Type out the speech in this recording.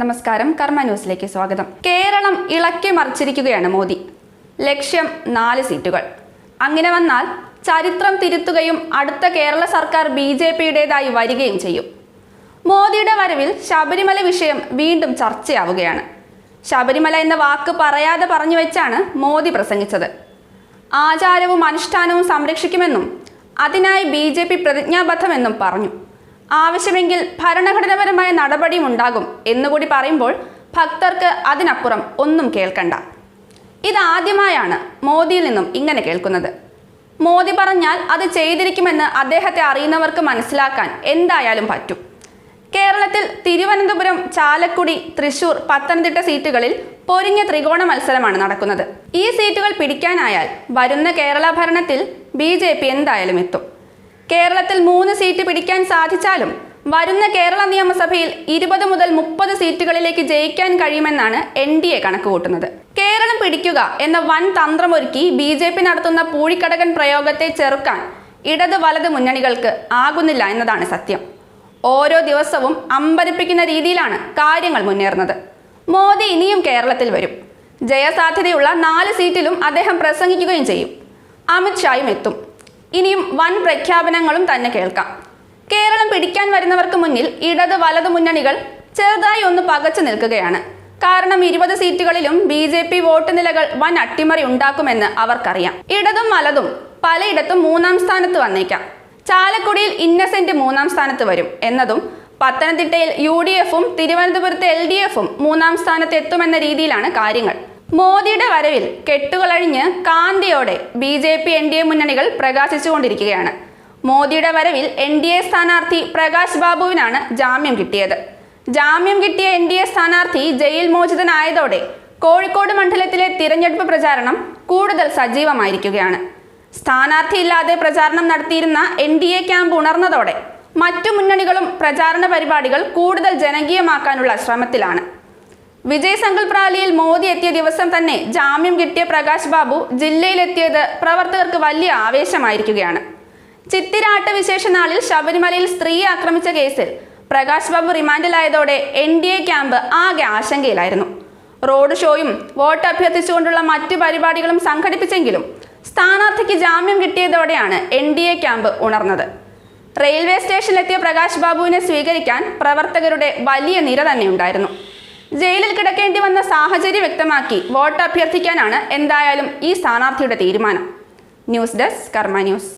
നമസ്കാരം കർമ്മ ന്യൂസിലേക്ക് സ്വാഗതം. കേരളം ഇളക്കി മറിച്ചിരിക്കുകയാണ് മോദി. ലക്ഷ്യം നാല് സീറ്റുകൾ. അങ്ങനെ വന്നാൽ ചരിത്രം തിരുത്തുകയും അടുത്ത കേരള സർക്കാർ ബി ജെ പിയുടേതായി വരികയും ചെയ്യും. മോദിയുടെ വരവിൽ ശബരിമല വിഷയം വീണ്ടും ചർച്ചയാവുകയാണ്. ശബരിമല എന്ന വാക്ക് പറയാതെ പറഞ്ഞു വെച്ചാണ് മോദി പ്രസംഗിച്ചത്. ആചാരവും അനുഷ്ഠാനവും സംരക്ഷിക്കുമെന്നും അതിനായി ബി ജെ പി പ്രതിജ്ഞാബദ്ധമെന്നും പറഞ്ഞു. ആവശ്യമെങ്കിൽ ഭരണഘടനാപരമായ നടപടിയും ഉണ്ടാകും എന്നുകൂടി പറയുമ്പോൾ ഭക്തർക്ക് അതിനപ്പുറം ഒന്നും കേൾക്കണ്ട. ഇതാദ്യമായാണ് മോദിയിൽ നിന്നും ഇങ്ങനെ കേൾക്കുന്നത്. മോദി പറഞ്ഞാൽ അത് ചെയ്തിരിക്കുമെന്ന് അദ്ദേഹത്തെ അറിയുന്നവർക്ക് മനസ്സിലാക്കാൻ എന്തായാലും പറ്റും. കേരളത്തിൽ തിരുവനന്തപുരം ചാലക്കുടി തൃശൂർ പത്തനംതിട്ട സീറ്റുകളിൽ പൊരിഞ്ഞ ത്രികോണ മത്സരമാണ് നടക്കുന്നത്. ഈ സീറ്റുകൾ പിടിക്കാനായാൽ വരുന്ന കേരള ഭരണത്തിൽ ബി എന്തായാലും എത്തും. കേരളത്തിൽ മൂന്ന് സീറ്റ് പിടിക്കാൻ സാധിച്ചാലും വരുന്ന കേരള നിയമസഭയിൽ ഇരുപത് മുതൽ മുപ്പത് സീറ്റുകളിലേക്ക് ജയിക്കാൻ കഴിയുമെന്നാണ് എൻ ഡി എ കണക്കുകൂട്ടുന്നത്. കേരളം പിടിക്കുക എന്ന വൻ തന്ത്രമൊരുക്കി ബി ജെ പി നടത്തുന്ന പൂഴിക്കടകൻ പ്രയോഗത്തെ ചെറുക്കാൻ ഇടത് വലത് മുന്നണികൾക്ക് ആകുന്നില്ല എന്നതാണ് സത്യം. ഓരോ ദിവസവും അമ്പരിപ്പിക്കുന്ന രീതിയിലാണ് കാര്യങ്ങൾ മുന്നേറുന്നത്. മോദി ഇനിയും കേരളത്തിൽ വരും. ജയസാധ്യതയുള്ള നാല് സീറ്റിലും അദ്ദേഹം പ്രസംഗിക്കുകയും ചെയ്യും. അമിത്ഷായും എത്തും. ഇനിയും വൻ പ്രഖ്യാപനങ്ങളും തന്നെ കേൾക്കാം. കേരളം പിടിക്കാൻ വരുന്നവർക്ക് മുന്നിൽ ഇടത് വലത് മുന്നണികൾ ചെറുതായി ഒന്ന് പകച്ചു നിൽക്കുകയാണ്. കാരണം ഇരുപത് സീറ്റുകളിലും ബി ജെ പി വോട്ട് നിലകൾ വൻ അട്ടിമറി ഉണ്ടാക്കുമെന്ന് അവർക്കറിയാം. ഇടതും വലതും പലയിടത്തും മൂന്നാം സ്ഥാനത്ത് വന്നേക്കാം. ചാലക്കുടിയിൽ ഇന്നസെന്റ് മൂന്നാം സ്ഥാനത്ത് വരും എന്നതും പത്തനംതിട്ടയിൽ യു ഡി എഫും തിരുവനന്തപുരത്ത് എൽ ഡി എഫും മൂന്നാം സ്ഥാനത്ത് എത്തുമെന്ന രീതിയിലാണ് കാര്യങ്ങൾ. മോദിയുടെ വരവിൽ കെട്ടുകളഴിഞ്ഞ് കാന്തിയോടെ B J P N D A മുന്നണികൾ പ്രകാശിച്ചുകൊണ്ടിരിക്കുകയാണ്. മോദിയുടെ വരവിൽ എൻ ഡി എ സ്ഥാനാർത്ഥി പ്രകാശ് ബാബുവിനാണ് ജാമ്യം കിട്ടിയത്. ജാമ്യം കിട്ടിയ എൻ ഡി എ സ്ഥാനാർത്ഥി ജയിൽ മോചിതനായതോടെ കോഴിക്കോട് മണ്ഡലത്തിലെ തിരഞ്ഞെടുപ്പ് പ്രചാരണം കൂടുതൽ സജീവമായിരിക്കുകയാണ്. സ്ഥാനാർത്ഥിയില്ലാതെ പ്രചാരണം നടത്തിയിരുന്ന എൻ ഡി എ ക്യാമ്പ് ഉണർന്നതോടെ മറ്റു മുന്നണികളും പ്രചാരണ പരിപാടികൾ കൂടുതൽ ജനകീയമാക്കാനുള്ള ശ്രമത്തിലാണ്. വിജയ് സങ്കല്പ് റാലിയിൽ മോദി എത്തിയ ദിവസം തന്നെ ജാമ്യം കിട്ടിയ പ്രകാശ് ബാബു ജില്ലയിലെത്തിയത് പ്രവർത്തകർക്ക് വലിയ ആവേശമായിരിക്കുകയാണ്. ചിത്തിരാട്ട വിശേഷ നാളിൽ ശബരിമലയിൽ സ്ത്രീയെ ആക്രമിച്ച കേസിൽ പ്രകാശ് ബാബു റിമാൻഡിലായതോടെ എൻ ഡി എ ക്യാമ്പ് ആകെ ആശങ്കയിലായിരുന്നു. റോഡ് ഷോയും വോട്ട് അഭ്യർത്ഥിച്ചുകൊണ്ടുള്ള മറ്റു പരിപാടികളും സംഘടിപ്പിച്ചെങ്കിലും സ്ഥാനാർത്ഥിക്ക് ജാമ്യം കിട്ടിയതോടെയാണ് എൻ ഡി എ ക്യാമ്പ് ഉണർന്നത്. റെയിൽവേ സ്റ്റേഷനിലെത്തിയ പ്രകാശ് ബാബുവിനെ സ്വീകരിക്കാൻ പ്രവർത്തകരുടെ വലിയ നിര തന്നെയുണ്ടായിരുന്നു. ജയിലിൽ കിടക്കേണ്ടി വന്ന സാഹചര്യം വ്യക്തമാക്കി വോട്ട് അഭ്യർത്ഥിക്കാനാണ് എന്തായാലും ഈ സ്ഥാനാർത്ഥിയുടെ തീരുമാനം. News desk Karma news.